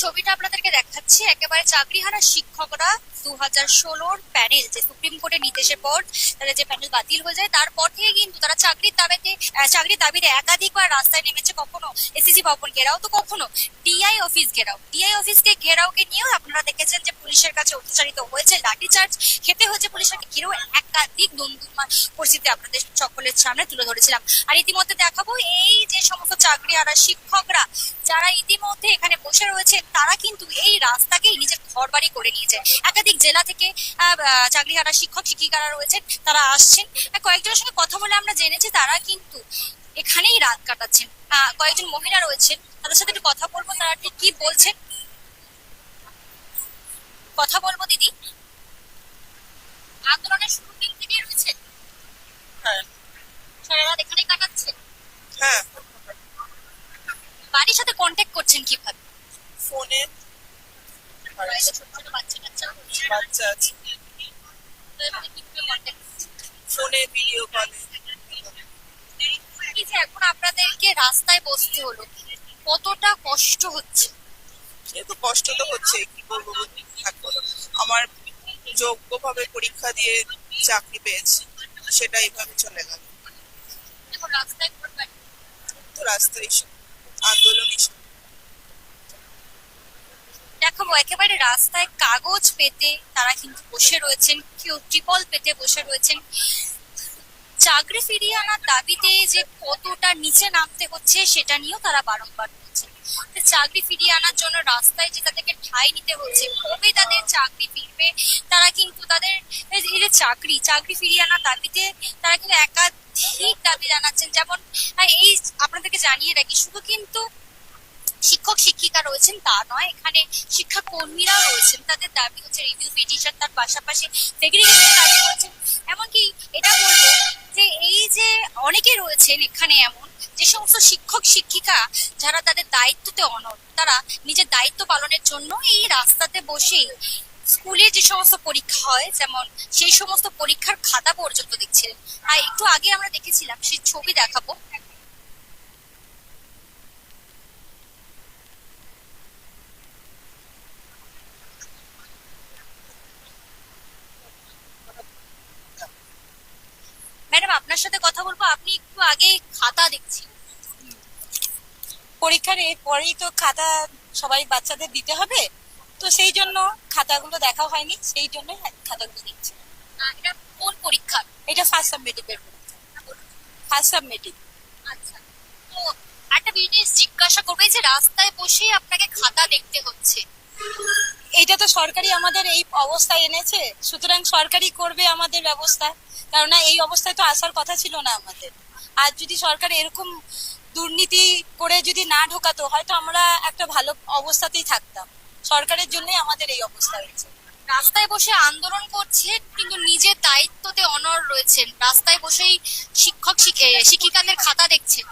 ছবিটা আপনাদেরকে দেখাচ্ছি। একেবারে চাকরিহারা শিক্ষকরা দু হাজার ষোলোর প্যানেল যে সুপ্রিম কোর্টের নির্দেশের পর তাদের যে প্যানেল বাতিল হয়ে যায় তারপর থেকে কিন্তু তারা চাকরির দাবিতে চাকরির দাবিতে একাধিকবার রাস্তায় নেমেছে কখনো এসিসি ভবন ঘেরাও, তো কখনো ডিআই অফিস ঘেরাও। ডিআই অফিসকে ঘেরাওকে নিয়েও আপনারা দেখেছেন যে পুলিশের কাছে অত্যাচারিত হয়েছে, লাঠিচার্জ খেতে হয়েছে পুলিশের ঘিরেও একাধিক দন্দুরমান পরিস্থিতি আপনাদের সকলের সামনে তুলে ধরেছিলাম। আর ইতিমধ্যে দেখাবো, এই যে সমস্ত চাকরি আর শিক্ষকরা, যারা ইতিমধ্যে এখানে বসে রয়েছে তারা কিন্তু এই রাস্তাকেই নিজের ঘর বাড়ি করে নিয়েছে একাধিক জেলা থেকে চাকরি হারা শিক্ষক, শিক্ষিকারা রয়েছেন, তারা আসছেন। কয়েকজনের সঙ্গে কথা বলে আমরা জেনেছি, তারা কিন্তু এখানেই রাত কাটাচ্ছেন। কয়েকজন মহিলা রয়েছেন, তাদের সাথে একটু কথা বলব, তারা ঠিক কি বলছেন কথা বলব দিদি আন্দোলনের শুরু দিন থেকেই রয়েছে হ্যাঁ সারা রাত এখানেই কাটাচ্ছে হ্যাঁ বাড়ির সাথে কন্ট্যাক্ট করছেন কীভাবে ফোনে বাড়িতে ছোট ছোট বাচ্চা কাচ্চা বাচ্চা আছে ফোনে ভিডিও কলে এই যে এখন আপনাদেরকে রাস্তায় বসতে হলো কতটা কষ্ট হচ্ছে? সে কষ্ট তো হচ্ছে কি বলব? এখন আমার যোগ্যভাবে পরীক্ষা দিয়ে চাকরি পেয়েছি সেটা এইভাবে চলে গেল। এখন রাস্তায় তো রাস্তায় আন্দোলন এসে। দেখাবো একেবারে রাস্তায় কাগজ পেতে তারা কিন্তু বসে রয়েছেন কেউ ট্রিপল পেতে বসে রয়েছেন। চাকরি ফিরিয়ে আনার দাবিতে যে কতটা নিচে নামতে হচ্ছে সেটা নিয়েও তারা বারংবার বলছে চাকরি ফিরিয়ে আনার জন্য রাস্তায় যে তাদেরকে ঠাই নিতে হচ্ছে, কবে তাদের চাকরি ফিরবে, তারা কিন্তু তাদের যে- চাকরি চাকরি ফিরিয়ে আনার দাবিতে তারা কিন্তু একাধিক দাবি জানাচ্ছেন। যেমন এই আপনাদেরকে জানিয়ে রাখি, শুধু কিন্তু শিক্ষক শিক্ষিকা রয়েছেন, তা নয়। এখানে শিক্ষা কর্মীরাও রয়েছেন। তাদের দাবি হচ্ছে রিভিউ পিটিশন তার পাশাপাশি সেগ্রিগেশন দাবি রয়েছেন এমনকি এটা বলব যে এই যে অনেকে রয়েছেন এখানে এমন, যে সমস্ত শিক্ষক শিক্ষিকা যারা তাদের দায়িত্বতে অনড়, তারা নিজের দায়িত্ব পালনের জন্য এই রাস্তাতে বসেই স্কুলে যে সমস্ত পরীক্ষা হয়, যেমন সেই সমস্ত পরীক্ষার খাতা পর্যন্ত দেখছিলেন আর একটু আগে আমরা দেখেছিলাম, সেই ছবি দেখাবো ম্যাডাম আপনার সাথে কথা বলব আপনি একটু আগে খাতা দেখছিলেন পরীক্ষার এর পরেই তো খাতা সবাই বাচ্চাদের দিতে হবে। তো সেই জন্য খাতাগুলো দেখা হয়নি সেই জন্য খাতাগুলো আহ, এটা কোন পরীক্ষা? এটা ফার্স্ট সাবমেটিভের ফার্স্ট সাবমেটিভ আচ্ছা। তো একটা জিনিস জিজ্ঞাসা করবে যে রাস্তায় বসেই আপনাকে খাতা দেখতে হচ্ছে। এইটা তো সরকারি আমাদের এই অবস্থায় এনেছে। সুতরাং সরকারি করবে আমাদের ব্যবস্থা। কেননা এই অবস্থায় তো আসার কথা ছিল না আমাদের। আর যদি সরকার এরকম দুর্নীতি করে যদি না ঢোকাতো, হয়তো আমরা একটা ভালো অবস্থাতেই থাকতাম। সরকারের জন্যই আমাদের এই অবস্থা হয়েছে। রাস্তায় বসে আন্দোলন করছেন কিন্তু নিজের দায়িত্বতে অনড় রয়েছেন। রাস্তায় বসেই শিক্ষক শিক্ষিকাদের খাতা দেখছেন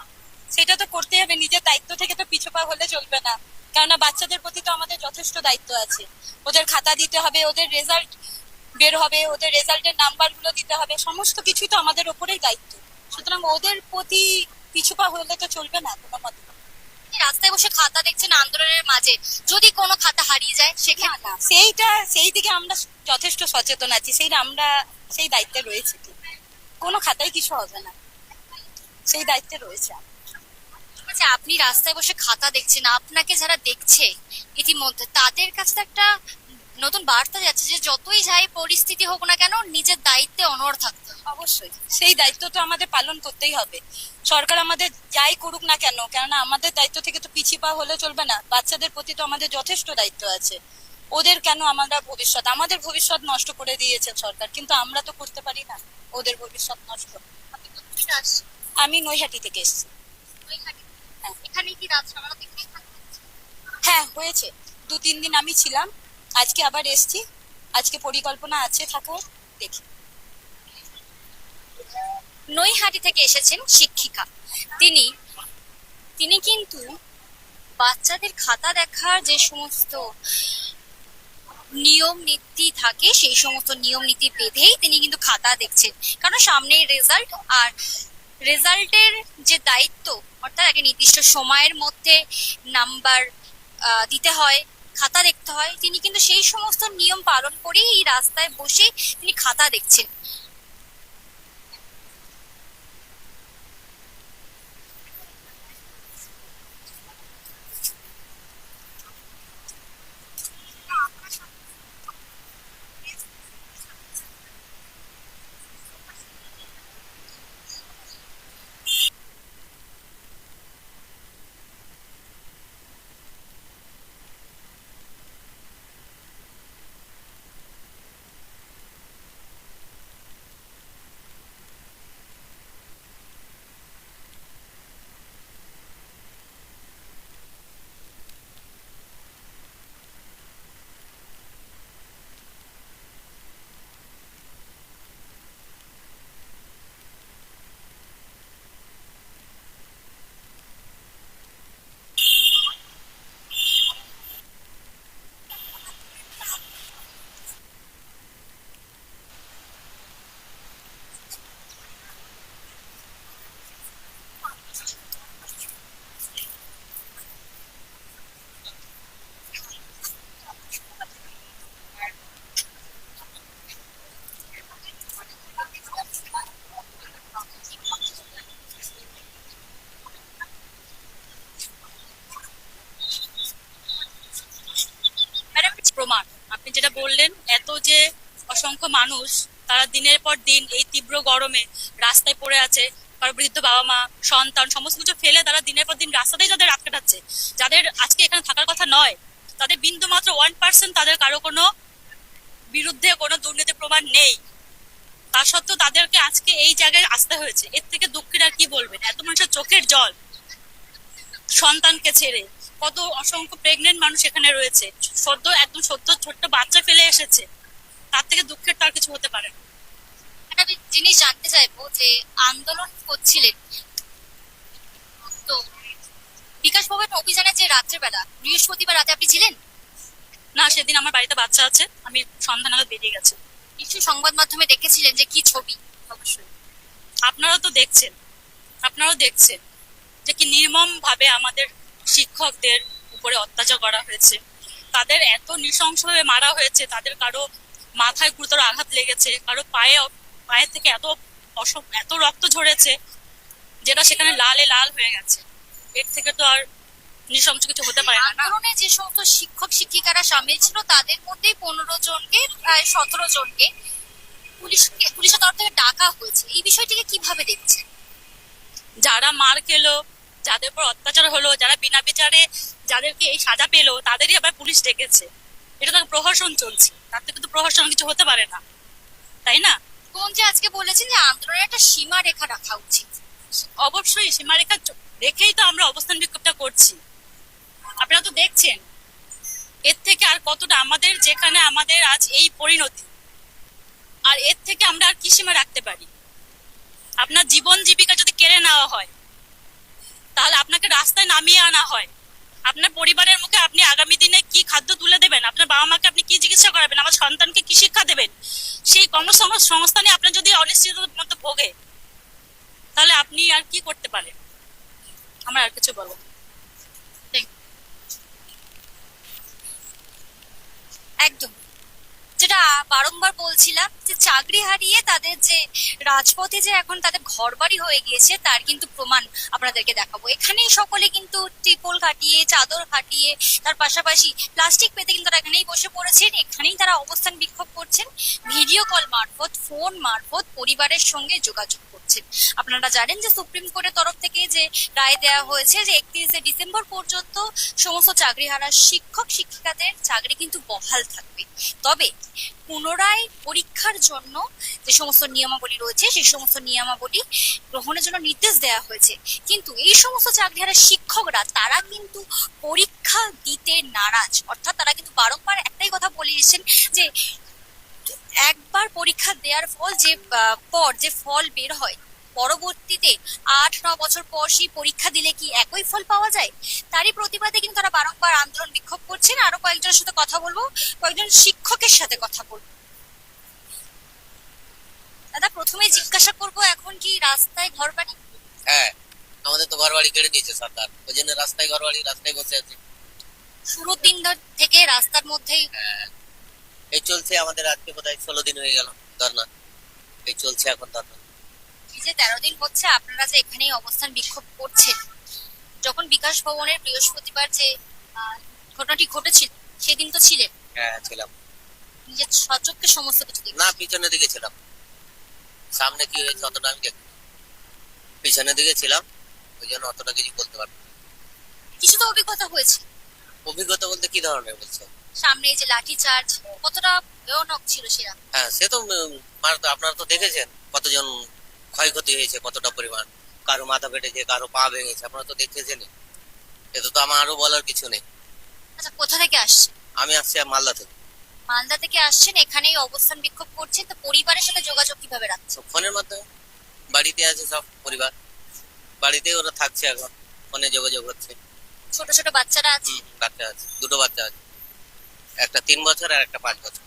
সেটা তো করতে হবে। নিজের দায়িত্ব থেকে তো পিছু পা হলে চলবে না। কেননা বাচ্চাদের প্রতি তো আমাদের যথেষ্ট দায়িত্ব আছে। ওদের খাতা দিতে হবে, ওদের রেজাল্ট বের হবে, ওদের রেজাল্টের নাম্বারগুলো দিতে হবে। সমস্ত কিছুই তো আমাদের ওপরেই দায়িত্ব। সুতরাং ওদের প্রতি পিছু পা হলে তো চলবে না কোনো মতে। রাস্তায় বসে খাতা দেখছেন আন্দোলনের মাঝে যদি কোনো খাতা হারিয়ে যায় সেখানে না সেইটা সেই দিকে আমরা যথেষ্ট সচেতন আছি সেই আমরা সেই দায়িত্বে রয়েছে। কি কোনো খাতায় কিছু হবে না সেই দায়িত্বে রয়েছে। আচ্ছা আপনি রাস্তায় বসে খাতা দেখছেন আপনাকে যারা দেখছে ইতিমধ্যে তাদের কাছে একটা নতুন বার্তা যাচ্ছে যে যতই যাই পরিস্থিতি হোক না কেন নিজের দায়িত্বে অনড় থাকতে অবশ্যই। সেই দায়িত্ব তো আমাদের পালন করতেই হবে। সরকার আমাদের যাই করুক না কেন কেননা আমাদের দায়িত্ব থেকে তো পিছিয়ে পা হলে চলবে না। বাচ্চাদের প্রতি তো আমাদের যথেষ্ট দায়িত্ব আছে। ওদের কেন আমরা ভবিষ্যৎ আমাদের ভবিষ্যৎ নষ্ট করে দিয়েছে সরকার কিন্তু আমরা তো করতে পারি না ওদের ভবিষ্যৎ নষ্ট? আমি নৈহাটি থেকে এসেছি। ওইখানে। এখানে কি রাত? হ্যাঁ হয়েছে। দু তিন দিন আমি ছিলাম। আজকে আবার এসছি। আজকে পরিকল্পনা আছে থাকার দেখি। নৈহাটি থেকে এসেছেন শিক্ষিকা। তিনি তিনি কিন্তু বাচ্চাদের খাতা দেখার যে সমস্ত নিয়ম নীতি থাকে, সেই সমস্ত নিয়ম নীতি বেঁধেই তিনি কিন্তু খাতা দেখছেন। কারণ সামনেই রেজাল্ট আর রেজাল্টের যে দায়িত্ব, অর্থাৎ একটা নির্দিষ্ট সময়ের মধ্যে নাম্বার দিতে হয় খাতা দেখতে হয়। তিনি কিন্তু সেই সমস্ত নিয়ম পালন করেই এই রাস্তায় বসে তিনি খাতা দেখছেন ম্যাডাম প্রমাণ আপনি যেটা বললেন এত যে অসংখ্য মানুষ, তারা দিনের পর দিন এই তীব্র গরমে রাস্তায় পড়ে আছে। কারও বৃদ্ধ বাবা মা, সন্তান, সমস্ত কিছু ফেলে তারা দিনের পর দিন রাস্তাতেই যাদের রাত কাটাচ্ছে যাদের আজকে এখানে থাকার কথা নয়, তাদের বিন্দু মাত্র ওয়ান পার্সেন্ট তাদের কারও কোনো বিরুদ্ধে কোনো দুর্নীতি প্রমাণ নেই। তা সত্ত্বেও তাদেরকে আজকে এই জায়গায় আসতে হয়েছে। এর থেকে দুঃখের আর কি বলবেন? এত মানুষের চোখের জল সন্তানকে ছেড়ে। কত অসংখ্য প্রেগনেন্ট মানুষ এখানে রয়েছে। সদ্য একদম সদ্য ছোট্ট বাচ্চা ফেলে এসেছে। তার থেকে দুঃখের তার কিছু হতে পারে আমি জিনিস জানতে চাইব যে আন্দোলন করছিলেন তো বিকাশ ভবন অভিযানে যে রাত্রেবেলা বৃহস্পতিবার রাতে আপনি ছিলেন? না সেদিন আমার বাড়িতে বাচ্চা আছে আমি সন্ধ্যা নাগাদ বেরিয়ে গেছি। কিছু সংবাদ মাধ্যমে দেখেছিলেন যে কি ছবি? অবশ্যই। আপনারাও তো দেখছেন আপনারাও দেখছেন যে কি নির্মম ভাবে আমাদের শিক্ষকদের উপরে অত্যাচার করা হয়েছে। তাদের এত নৃশংসভাবে মারা হয়েছে তাদের কারও মাথায় গুরুতর আঘাত লেগেছে কারও পায়ে পায়ে থেকে এত অস- এত রক্ত ঝরেছে যেটা সেখানে লালে লাল হয়ে গেছে। এর থেকে তো আর নৃশংস কিছু হতে পারে না। আন্দোলনে যে সমস্ত শিক্ষক শিক্ষিকারা সামিল ছিল তাদের মধ্যে পনেরো জনকে প্রায় সতেরো জনকে পুলিশকে পুলিশের তরফ থেকে ডাকা হয়েছে। এই বিষয়টিকে কীভাবে দেখছেন? যারা মার খেলো যাদের উপর অত্যাচার হলো যারা বিনা বিচারে যাদেরকে এই সাজা পেল তাদেরই আবার পুলিশ ডেকেছে। এটা তো প্রহসন চলছে। তার থেকে তো প্রহসন কিছু হতে পারে না। তাই না? কোন যে আজকে বলেছেন যে আন্দোলনের একটা সীমা রেখা রাখা উচিত। অবশ্যই সীমারেখা রেখেই তো আমরা অবস্থান বিক্ষোভটা করছি। আপনারা তো দেখছেন। এর থেকে আর কতটা আমাদের যেখানে আমাদের আজ এই পরিণতি। আর এর থেকে আমরা আর কি সীমা রাখতে পারি? আপনার জীবন জীবিকা যদি কেড়ে নেওয়া হয় তাহলে আপনাকে রাস্তায় নামিয়ে আনা হয়। আপনার পরিবারের মুখে আপনি আগামী দিনে কি খাদ্য তুলে দেবেন? আপনার বাবা মাকে আপনি কি চিকিৎসা করাবেন? আমার সন্তানকে কি শিক্ষা দেবেন? সেই কর্মসংস্থানে আপনার যদি অনিশ্চিততার মতো ভোগে, তাহলে আপনি আর কি করতে পারেন? আমার আর কিছু বলব একদম। যেটা বারংবার বলছিলাম যে চাকরি হারিয়ে তাদের যে রাজপথে যে এখন তাদের ঘরবাড়ি হয়ে গিয়েছে, তার কিন্তু প্রমাণ আপনাদেরকে দেখাবো। এখানেই সকলে কিন্তু ত্রিপল কাটিয়ে, চাদর কাটিয়ে, তার পাশাপাশি প্লাস্টিক পেতে কিন্তু তারা এখানেই বসে পড়েছেন। এখানেই তারা অবস্থান বিক্ষোভ করছেন। ভিডিও কল মারফত ফোন মারফত পরিবারের সঙ্গে যোগাযোগ করছেন। আপনারা জানেন যে সুপ্রিম কোর্টের তরফ থেকে যে রায় দেওয়া হয়েছে যে একত্রিশে ডিসেম্বর পর্যন্ত সমস্ত চাকরি চাকরিহারা শিক্ষক, শিক্ষিকাদের চাকরি কিন্তু বহাল থাকবে। তবে পুনরায় পরীক্ষার জন্য যে সমস্ত নিয়মাবলী রয়েছে, সেই সমস্ত নিয়মাবলী গ্রহণের জন্য নির্দেশ দেওয়া হয়েছে। কিন্তু এই সমস্ত চাকরিহারা শিক্ষকরা, তারা কিন্তু পরীক্ষা দিতে নারাজ। অর্থাৎ তারা কিন্তু বারংবার একটাই কথা বলে এসেছেন যে, একবার পরীক্ষা দেওয়ার ফল যে পর যে ফল বের হয় পরবর্তীতে আট ন বছর পর সেই পরীক্ষা দিলে কি একই ফল পাওয়া যায়? তারই প্রতিবাদে কিন্তু তারা বারংবার আন্দোলন বিক্ষোভ করছেন। আরও কয়েকজনের সাথে কথা বলব। কয়েকজন শিক্ষকের সাথে কথা বলব। দাদা প্রথমে জিজ্ঞাসা করব এখন কি রাস্তায় ঘর বাড়ি হ্যাঁ আমাদের তো ঘর বাড়ি কেড়ে নিয়েছে সরকার। ওই জন্য রাস্তায় ঘর বাড়ি রাস্তায় বসে আছি। শুরুর দিন থেকে রাস্তার মধ্যেই? এই চলছে আমাদের আজকে বোধহয় ষোলো দিন হয়ে গেল ধর্না এই চলছে এখন ধর্না এই যে তেরো দিন হচ্ছে আপনারা যে এখানেই অবস্থান বিক্ষোভ করছেন যখন বিকাশ ভবনের বৃহস্পতিবার যে ঘটনাটি ঘটেছিল সেদিন তো ছিলেন। হ্যাঁ ছিলাম। নিজের সচক্ষে সমস্ত কিছু না পিছনের দিকে ছিলাম। সামনে কি হয়েছে অতটা আমি দেখি পিছনের দিকে ছিলাম ওই জন্য অতটা কিছু বলতে পারব। কিছু তো অভিজ্ঞতা হয়েছে। অভিজ্ঞতা বলতে কি ধরনের বলছো? সামনে এই যে লাঠি চার্জ কতটা ভয়ানক ছিল সেরা হ্যাঁ সে তো আপনারা তো দেখেছেন কতজন ক্ষয়ক্ষতি হয়েছে কতটা পরিমাণ? কারও মাথা ফেটেছে কারও পা ভেঙেছে আপনারা তো দেখেছেন এতে তো আমার আরও বলার কিছু নেই। আচ্ছা কোথা থেকে আসছে আমি আসছি মালদা থেকে। মালদা থেকে আসছেন এখানেই অবস্থান বিক্ষোভ করছেন তো পরিবারের সাথে যোগাযোগ কীভাবে রাখছেন? ফোনের মাধ্যমে। বাড়িতে আছে সব পরিবার। বাড়িতে ওরা থাকছে এখন ফোনে যোগাযোগ হচ্ছে। ছোট ছোট বাচ্চারা আছে? বাচ্চা আছে দুটো বাচ্চা আছে। একটা তিন বছর আর একটা পাঁচ বছর।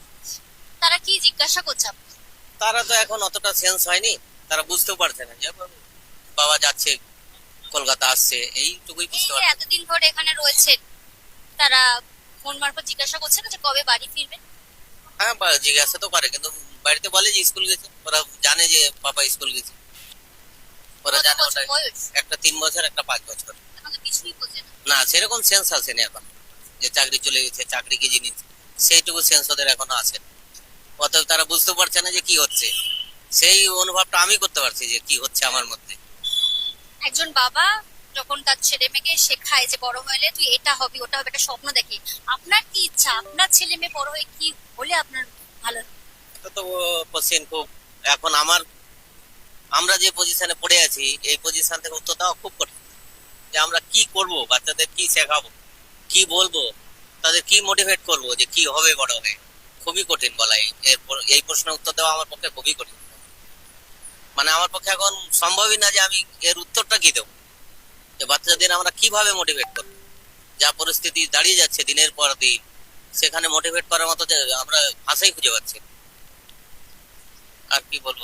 তারা কি জিজ্ঞাসা করছে তারা তো এখন অতটা সেন্স হয়নি। তারা বুঝতেও পারছে না যে বাবা যাচ্ছে কলকাতা আসছে এইটুকুই বুঝতে পারছে। এতদিন ধরে এখানে রয়েছেন তারা ফোন মারফত জিজ্ঞাসা করছে না যে কবে বাড়ি ফিরবেন হ্যাঁ জিজ্ঞাসা তো করে কিন্তু বাড়িতে বলে যে স্কুল গেছে ওরা জানে যে পাপা স্কুল গেছে। ওরা জানে ওটা একটা তিন বছর একটা পাঁচ বছর। না। সেরকম সেন্স আসেনি এখন যে চাকরি চলে গেছে চাকরি কি জিনিস? সেইটুকু সেন্স ওদের এখনও আছে অতএব তারা বুঝতে পারছে না যে কি হচ্ছে। সেই অনুভবটা আমি করতে পারছি যে কি হচ্ছে আমার মধ্যে। একজন বাবা যখন তার ছেলে মেয়েকে শেখায় যে বড় হলে তুই এটা হবি ওটা হবে একটা স্বপ্ন দেখে আপনার কি ইচ্ছা? আপনার ছেলে মেয়ে বড় হয়ে কি হলে আপনার ভালো হবে? এটা তো কোশ্চেন খুব এখন আমার আমরা যে পজিশনে পড়ে আছি এই পজিশন থেকে উত্তর দেওয়া খুব কঠিন। যে আমরা কি করব বাচ্চাদের কি শেখাবো কি বলব তাদের কি মোটিভেট করব যে কি হবে বড় হয়ে খুবই কঠিন বলা এই প্রশ্নের উত্তর দেওয়া আমার পক্ষে খুবই কঠিন। মানে আমার পক্ষে এখন সম্ভবই না যে আমি এর উত্তরটা কি দেবো? যে বাচ্চাদের আমরা কীভাবে মোটিভেট করব? যা পরিস্থিতি দাঁড়িয়ে যাচ্ছে দিনের পর দিন, সেখানে মোটিভেট করার মতো আমরা ভাষাই খুঁজে পাচ্ছি আর কি বলব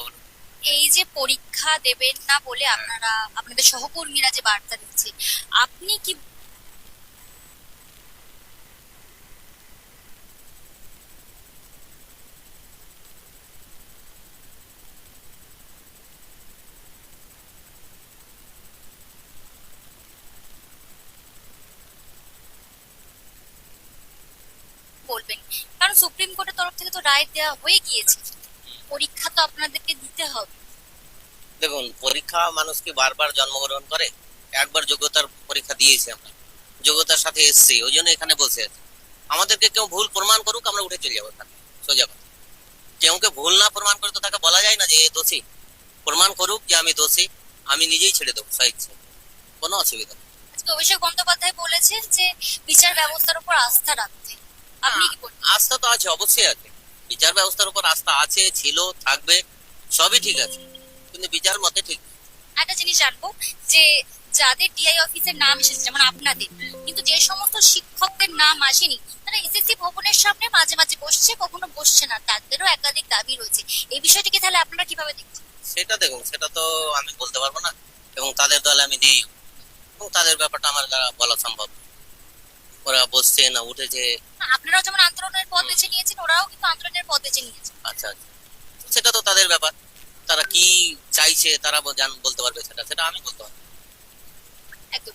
এই যে পরীক্ষা দেবেন না বলে আপনারা, আপনাদের সহকর্মীরা যে বার্তা দিচ্ছে, আপনি কি বলবেন কারণ সুপ্রিম কোর্টের তরফ থেকে তো রায় দেওয়া হয়ে গিয়েছে। পরীক্ষা তো আপনাদেরকে দিতে হবে। দেখুন পরীক্ষা মানুষ কি বারবার জন্মগ্রহণ করে একবার যোগ্যতার পরীক্ষা দিয়েছি আমরা। যোগ্যতার সাথে এসছি ওই জন্য এখানে বসে আছি আমাদেরকে কেউ ভুল প্রমাণ করুক আমরা উঠে চলে যাব এখানে সোজা কথা। কেউকে ভুল না প্রমাণ করে তো তাকে বলা যায় না যে এ দোষী। প্রমাণ করুক যে আমি দোষী আমি নিজেই ছেড়ে দেবো সাহিত্য কোনো অসুবিধা নেই। আজকে অভিষেক বন্দ্যোপাধ্যায় বলেছেন যে বিচার ব্যবস্থার উপর আস্থা রাখতে। আপনি কি আস্থা তো আছে অবশ্যই আছে। বিচার ব্যবস্থার উপর আস্থা আছে ছিল থাকবে সবই ঠিক আছে। কিন্তু বিচার মতে ঠিক একটা জিনিস জানব যে যাদের ডিআই অফিসের নাম এসেছে যেমন আপনাদের কিন্তু যে সমস্ত শিক্ষকদের নাম আসেনি তারা এসএসসি ভবনের সামনে মাঝে মাঝে বসছে কখনো বসছে না তাদেরও একাধিক দাবি রয়েছে। এই বিষয়টিকে তাহলে আপনারা কীভাবে দেখছেন? সেটা দেখুন সেটা তো আমি বলতে পারব না এবং তাদের দলে আমি নেই। এবং তাদের ব্যাপারটা আমার বলা সম্ভব না। ওরা বসছে না উঠেছে আপনারাও যেমন আন্দোলনের পথ বেছে নিয়েছেন ওরাও কিন্তু আন্দোলনের পথ বেছে নিয়েছে। আচ্ছা আচ্ছা। সেটা তো তাদের ব্যাপার। তারা কি চাইছে তারা জান বলতে পারবে সেটা। সেটা আমি বলতে পারব। একদম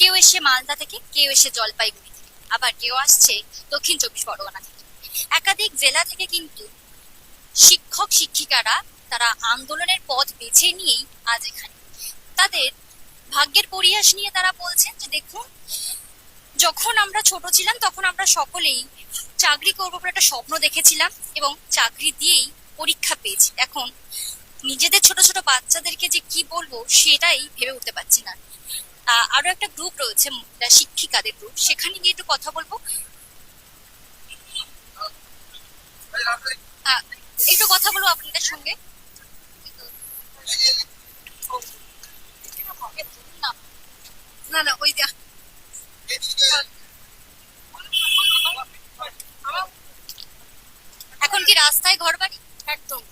কেউ এসে মালদা থেকে কেউ এসে জলপাইগুড়ি থেকে আবার কেউ আসছে দক্ষিণ চব্বিশ পরগনা থেকে। একাধিক জেলা থেকে কিন্তু শিক্ষক শিক্ষিকারা তারা আন্দোলনের পথ বেছে নিয়েই আজ এখানে। তাদের ভাগ্যের পরিহাস নিয়ে তারা বলছেন যে, দেখুন, যখন আমরা ছোট ছিলাম, তখন আমরা সকলেই চাকরি করব একটা স্বপ্ন দেখেছিলাম এবং চাকরি দিয়েই পরীক্ষা পেয়েছি। এখন নিজেদের ছোট ছোট বাচ্চাদেরকে যে কি বলব, সেটাই ভেবে উঠতে পারছি না। আরও একটা গ্রুপ রয়েছে শিক্ষিকাদের গ্রুপ সেখানে গিয়ে একটু কথা বলব। একটু কথা বলব আপনাদের সঙ্গে। না না ওই যা এখন কি রাস্তায় ঘর বাড়ি একদম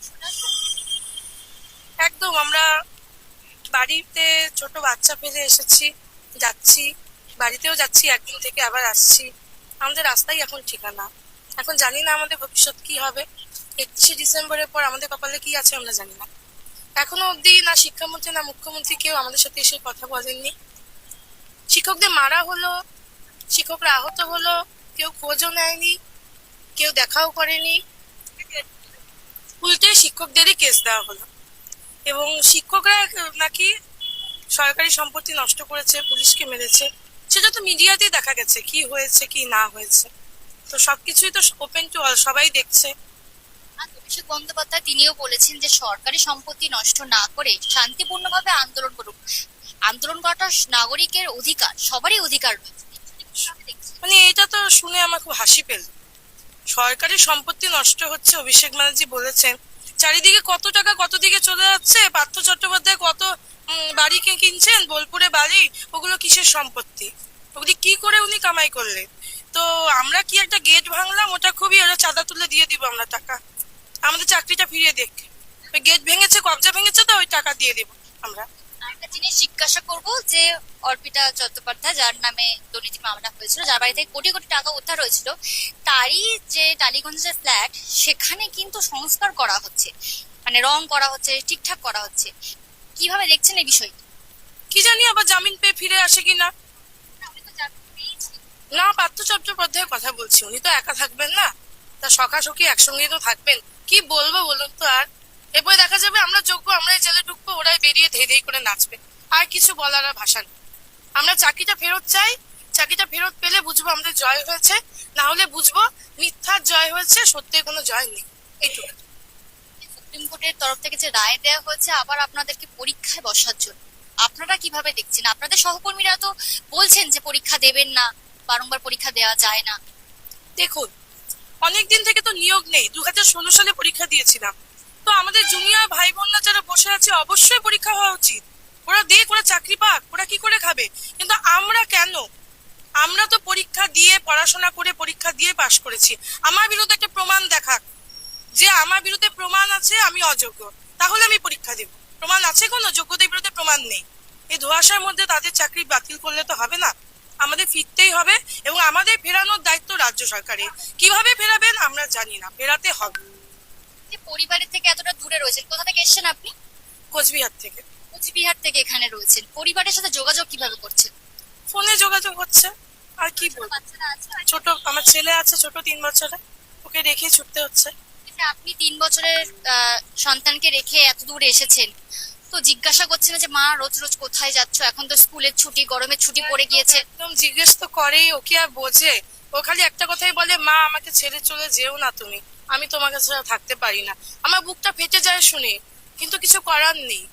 একদম আমরা বাড়িতে ছোট বাচ্চা ফেলে এসেছি, যাচ্ছি, বাড়িতেও যাচ্ছি, একদিন থেকে আবার আসছি। আমাদের রাস্তাই এখন ঠিকানা। এখন জানি না আমাদের ভবিষ্যৎ কি হবে। একত্রিশে ডিসেম্বরের পর আমাদের কপালে কি আছে আমরা জানি না। এখনও অবধি না শিক্ষামন্ত্রী না মুখ্যমন্ত্রী কেউ আমাদের সাথে এসে কথা বলেননি। শিক্ষকদের মারা হলো, শিক্ষকরা আহত হলো, কেউ খোঁজও নেয়নি, কেউ দেখাও করেনি। উল্টে শিক্ষকদেরই কেস দেওয়া হলো। এবং শিক্ষকরা নাকি সরকারি সম্পত্তি নষ্ট করেছে, পুলিশকে মেরেছে। সেটা তো মিডিয়াতেই দেখা গেছে, কি হয়েছে, কি না হয়েছে। তো সবকিছুই তো ওপেন টু অল সবাই দেখছে। অভিষেক বন্দ্যোপাধ্যায় তিনিও বলেছেন যে সরকারি সম্পত্তি নষ্ট না করে শান্তিপূর্ণভাবে আন্দোলন করুক। আন্দোলন করাটা নাগরিকের অধিকার, সবারই অধিকার মানে এটা তো শুনে আমার খুব হাসি পেল। সরকারি সম্পত্তি নষ্ট হচ্ছে, অভিষেক ব্যানার্জি বলেছেন। চারিদিকে কত টাকা কত দিকে চলে যাচ্ছে, পার্থ চট্টোপাধ্যায় কত বাড়ি কে- কিনছেন, বোলপুরে বাড়ি, ওগুলো কিসের সম্পত্তি? ওগুলি কি করে উনি কামাই করলেন? তো আমরা কি একটা গেট ভাঙলাম? ওটা খুবই ওরা চাঁদা তুলে দিয়ে দিব আমরা টাকা। আমাদের চাকরিটা ফিরিয়ে দেখ। ওই গেট ভেঙেছে কবজা ভেঙেছে তো ওই টাকা দিয়ে দিব আমরা। আরেকটা জিনিস জিজ্ঞাসা করব যে অর্পিতা চট্টোপাধ্যায় যার নামে দুর্নীতি মামলা হয়েছিল যার বাড়ি থেকে কোটি কোটি টাকা উদ্ধার হয়েছিল তারই যে টালিগঞ্জের ফ্ল্যাট সেখানে কিন্তু সংস্কার করা হচ্ছে। মানে রং করা হচ্ছে ঠিকঠাক করা হচ্ছে। কীভাবে দেখছেন এই বিষয়টি? কি জানি আবার জামিন পেয়ে ফিরে আসে কিনা আমি তো জানতে না পার্থ চট্টোপাধ্যায়ের কথা বলছি উনি তো একা থাকবেন না। তা সখাসখি একসঙ্গে তো থাকবেন। কি বলব বলুন তো আর? এরপরে দেখা যাবে আমরা যোগ্য আমরাই জেলে ঢুকবো ওরাই বেরিয়ে ধেই ধেই করে নাচবে। আর কিছু বলার আর ভাষা নেই। আমরা চাকরিটা ফেরত চাই চাকরিটা ফেরত পেলে বুঝব আমাদের জয় হয়েছে। না হলে বুঝব মিথ্যার জয় হয়েছে সত্যির কোনো জয় নেই। এইটুকু। সুপ্রিম কোর্টের তরফ থেকে যে রায় দেওয়া হয়েছে আবার আপনাদেরকে পরীক্ষায় বসার জন্য। আপনারা কীভাবে দেখছেন? আপনাদের সহকর্মীরা তো বলছেন যে পরীক্ষা দেবেন না বারংবার পরীক্ষা দেওয়া যায় না। দেখুন অনেক দিন থেকে তো নিয়োগ নেই দু হাজার ষোলো সালে পরীক্ষা দিয়েছিলাম। তো আমাদের জুনিয়র ভাই বোনরা যারা বসে আছে, অবশ্যই পরীক্ষা হওয়া উচিত। ওরা দেখ ওরা চাকরি পাক, ওরা কি করে খাবে? কিন্তু আমরা কেন? আমরা তো পরীক্ষা দিয়ে পড়াশোনা করে পরীক্ষা দিয়ে পাশ করেছি। আমার বিরুদ্ধে একটা প্রমাণ দেখাক। যে আমার বিরুদ্ধে প্রমাণ আছে, আমি অযোগ্য। তাহলে আমি পরীক্ষা দেব। প্রমাণ আছে কোনো? যোগ্যতার বিরুদ্ধে প্রমাণ নেই। এই ধোয়াশার মধ্যে তাদের চাকরি বাতিল করলে তো হবে না। আমাদের ফিরতেই হবে এবং আমাদের ফেরানোর দায়িত্ব রাজ্য সরকারের। কীভাবে ফেরাবেন আমরা জানি না ফেরাতে হবে। পরিবারের থেকে এতটা দূরে রয়েছেন কোথা থেকে এসেছেন আপনি? কোচবিহার থেকে। কোচবিহার থেকে এখানে রয়েছেন। পরিবারের সাথে যোগাযোগ কীভাবে করছেন? ফোনে যোগাযোগ হচ্ছে আর কি বলব। ছোট আমার ছেলে আছে ছোট তিন বছরে ওকে রেখে ছুটতে হচ্ছে। যে আপনি তিন বছরের সন্তানকে রেখে এত দূর এসেছেন। তো জিজ্ঞাসা করছে না যে, মা, রোজ রোজ কোথায় যাচ্ছ? এখন তো স্কুলের ছুটি, গরমের ছুটি পড়ে গিয়েছে। একদম জিজ্ঞেস তো করেই, ও কি আর বোঝে? ও খালি একটা কথাই বলে, মা, আমাকে ছেড়ে চলে যেও না তুমি। আমি তোমার কাছে থাকতে পারি না। আমার বুকটা ফেটে যায় শুনে, কিন্তু কিছু করার নেই।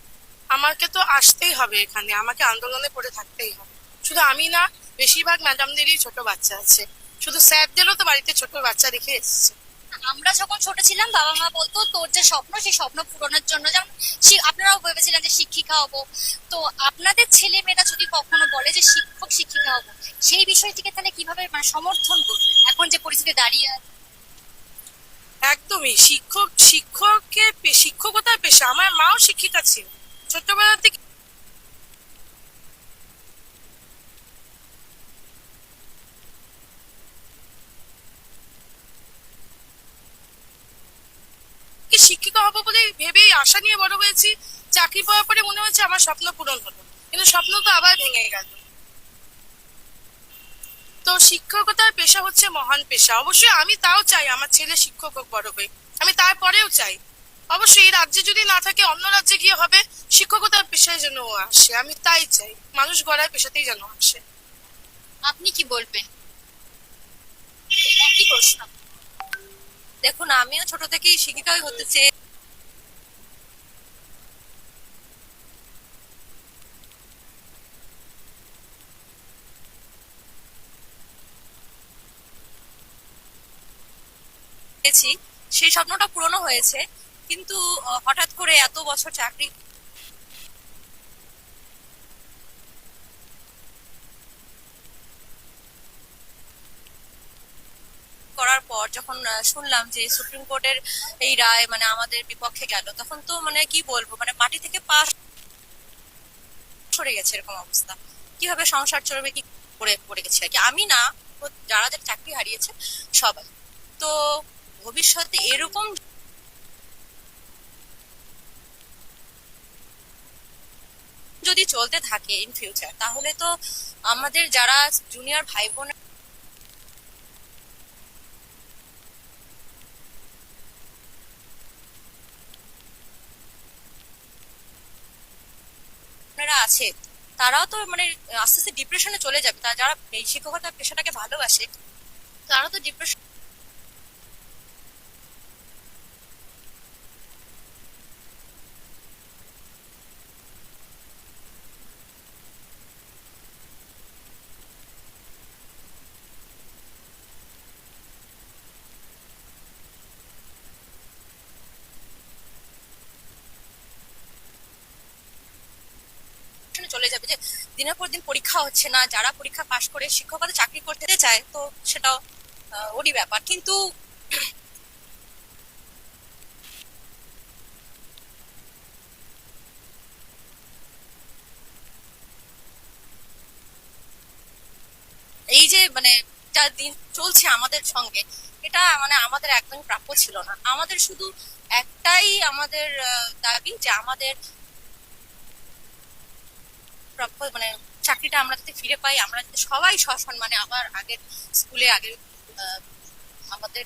আমাকে তো আসতেই হবে এখানে, আমাকে আন্দোলনে পড়ে থাকতেই হবে। শুধু আমি না, বেশিরভাগ ম্যাডামদেরই ছোট বাচ্চা আছে। শুধু স্যারদেরও তো বাড়িতে ছোট বাচ্চা রেখে এসেছে। আমরা যখন ছোট ছিলাম, বাবা মা বলতো, তোর যে স্বপ্ন, সেই স্বপ্ন পূরণের জন্য যেমন আপনারাও ভেবেছিলেন যে শিক্ষিকা হব। তো আপনাদের ছেলে মেয়েরা যদি কখনো বলে যে শিক্ষক, শিক্ষিকা হব, সেই বিষয়টিকে তাহলে কীভাবে মানে সমর্থন করবে এখন যে পরিস্থিতি দাঁড়িয়ে আছে একদমই। শিক্ষক, শিক্ষকের শিক্ষকতার পেশা। আমার মাও শিক্ষিকা ছিল। ছোটবেলা থেকে কি শিক্ষিকা হব বলে ভেবেই আশা নিয়ে বড় হয়েছি। চাকরি পাওয়ার পরে মনে হচ্ছে আমার স্বপ্ন পূরণ হলো। কিন্তু স্বপ্ন তো আবার ভেঙে গেল। তো শিক্ষকতার পেশা হচ্ছে মহান পেশা। অবশ্যই আমি তাও চাই আমার ছেলে শিক্ষক হোক বড় হয়ে। আমি তারপরেও চাই। অবশ্যই এই রাজ্যে যদি না থাকে অন্য রাজ্যে গিয়ে হবে, শিক্ষকতার পেশায় যেন আসে। আমি তাই চাই। মানুষ গড়ার পেশাতেই যেন আসে। আপনি কি বলবেন? দেখুন, আমিও ছোট থেকেই শিক্ষিকাই হতে চেয়ে চেয়েছি সেই স্বপ্নটা পূরণও হয়েছে, কিন্তু হঠাৎ করে এত বছর চাকরি করার পর যখন শুনলাম যে সুপ্রিম কোর্টের এই রায় মানে আমাদের বিপক্ষে গেল, তখন তো মানে কি বলব মানে মাটি থেকে পা সরে গেছে এরকম অবস্থা। কীভাবে সংসার চলবে, কি করে পড়ে গেছে আর কি? আমি না, যারা যারা চাকরি হারিয়েছে, সবাই। তো ভবিষ্যতে এরকম যদি চলতে থাকে ইন ফিউচার তাহলে তো আমাদের যারা জুনিয়র ভাই বোন আছে, তারাও তো মানে আস্তে আস্তে ডিপ্রেশনে চলে যাবে। তারা যারা শিক্ষকতা পেশাটাকে ভালোবাসে, তারা তো ডিপ্রেশনে চলে যাবে যে দিনের পর দিন পরীক্ষা হচ্ছে না যারা পরীক্ষা পাশ করে শিক্ষকতা চাকরি করতে চায় তো আহ, ওরই ব্যাপার। কিন্তু এই যে মানে যা দিন চলছে আমাদের সঙ্গে এটা মানে আমাদের একদমই প্রাপ্য ছিল না। আমাদের শুধু একটাই আমাদের দাবি যে আমাদের প্রাপ্য মানে চাকরিটা আমরা যাতে ফিরে পাই, আমরা যাতে সবাই সসম্মানে আবার আগের স্কুলে, আগের আমাদের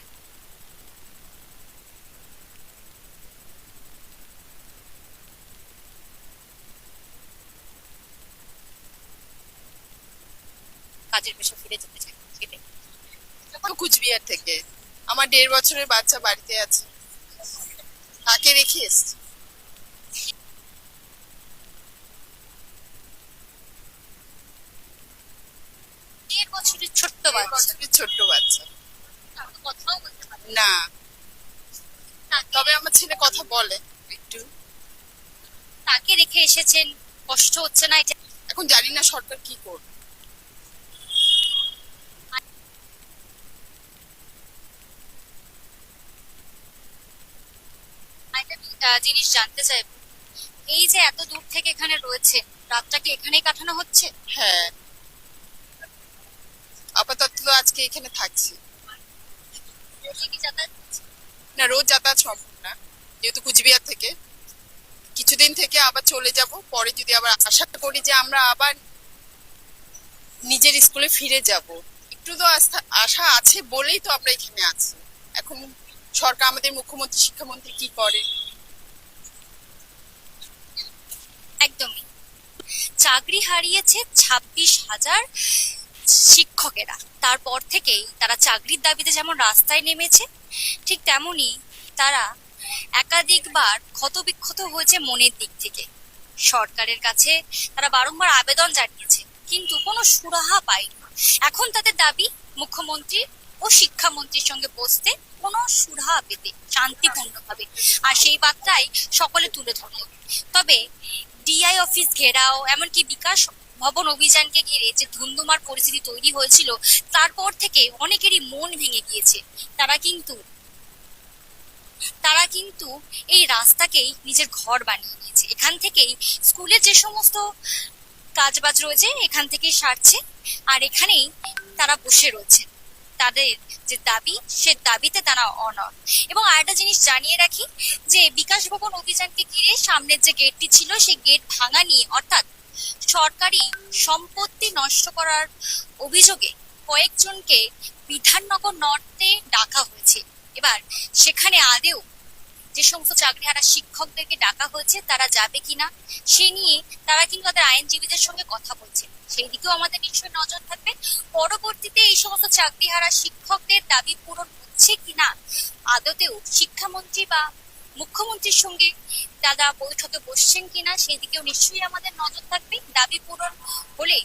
কাজের পেশা ফিরে যেতে চাই কুচবিহার থেকে। আমার দেড় বছরের বাচ্চা বাড়িতে আছে। তাকে রেখে এসছি দেড় বছরের ছোট্ট বাচ্চা। না। তবে আমার ছেলে কথা বলে একটু। তাকে রেখে এসেছেন। কষ্ট হচ্ছে না এখন জানি না সরকার কি করবে। জিনিস জানতে চাইব। এই যে এত দূর থেকে এখানে রয়েছে রাতটা কি এখানেই কাটানো হচ্ছে? হ্যাঁ। আপাতত আজকে এখানে থাকছি? না রোজ যাতায়াত সম্ভব না যেহেতু কুচবিহার থেকে। কিছুদিন থেকে আবার চলে যাব পরে যদি আবার আশা করি যে আমরা আবার নিজের স্কুলে ফিরে যাব। একটু তো আশা আছে বলেই তো আমরা এখানে আছি। এখন সরকার আমাদের মুখ্যমন্ত্রী শিক্ষামন্ত্রী কি করে? একদমই। চাকরি হারিয়েছে ছাব্বিশ হাজার শিক্ষকেরা। তারপর থেকেই তারা চাকরির দাবিতে যেমন রাস্তায় নেমেছে, ঠিক তেমনি তারা একাধিকবার ক্ষতবিক্ষত হয়েছে মনের দিক থেকে। সরকারের কাছে তারা বারংবার আবেদন জানিয়েছে, কিন্তু কোনো সুরাহা পায়নি। এখন তাদের দাবি, মুখ্যমন্ত্রী ও শিক্ষামন্ত্রীর সঙ্গে বসতে কোনো সুরাহা পেতে, শান্তিপূর্ণভাবে। আর সেই বার্তাই সকলে তুলে ধরল। তবে ডিআই অফিস ঘেরাও, এমনকি বিকাশ ভবন অভিযানকে ঘিরে যে ধুন্ধুমার পরিস্থিতি তৈরি হয়েছিল, তারপর থেকে অনেকেরই মন ভেঙে গিয়েছে। তারা কিন্তু তারা কিন্তু এই রাস্তাকেই নিজের ঘর বানিয়ে নিয়েছে। এখান থেকেই স্কুলের যে সমস্ত কাজবাজ রয়েছে, এখান থেকেই সারছে, আর এখানেই তারা বসে রয়েছে। তাদের যে দাবি, সে দাবিতে তারা অনর এবং আরেকটা জিনিস জানিয়ে রাখি যে, বিকাশ ভবন অভিযানকে ঘিরে সামনের যে গেটটি ছিল, সেই গেট ভাঙা নিয়ে, অর্থাৎ সরকারি সম্পত্তি নষ্ট করার অভিযোগে কয়েকজনকে বিধাননগর নর্থে ডাকা হয়েছে। এবার সেখানে আদেও যে সমস্ত চাকরিহারা শিক্ষকদেরকে ডাকা হয়েছে, তারা যাবে কিনা, সে নিয়ে তারা কিন্তু তাদের আইনজীবীদের সঙ্গে কথা বলছে। সেই দিকেও আমাদের নিশ্চয়ই নজর থাকবে। পরবর্তীতে এই সমস্ত চাকরিহারা শিক্ষকদের দাবি পূরণ হচ্ছে কিনা, আদতেও শিক্ষামন্ত্রী বা মুখ্যমন্ত্রীর সঙ্গে দাদা বৈঠকে বসছেন কিনা সেই দিকেও নিশ্চয়ই আমাদের নজর থাকবে। দাবি পূরণ হলে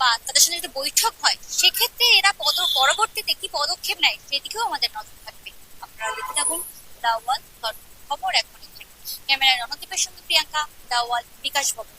বা তাদের সাথে যদি বৈঠক হয়, সেক্ষেত্রে এরা পদ, পরবর্তীতে কি পদক্ষেপ নেয় সেদিকেও আমাদের নজর থাকবে। আপনারা দেখে থাকুন দাওয়াল খবর এখন। ক্যামেরায় রণদীপের সঙ্গে প্রিয়াঙ্কা দাওয়াল বিকাশ ভবন।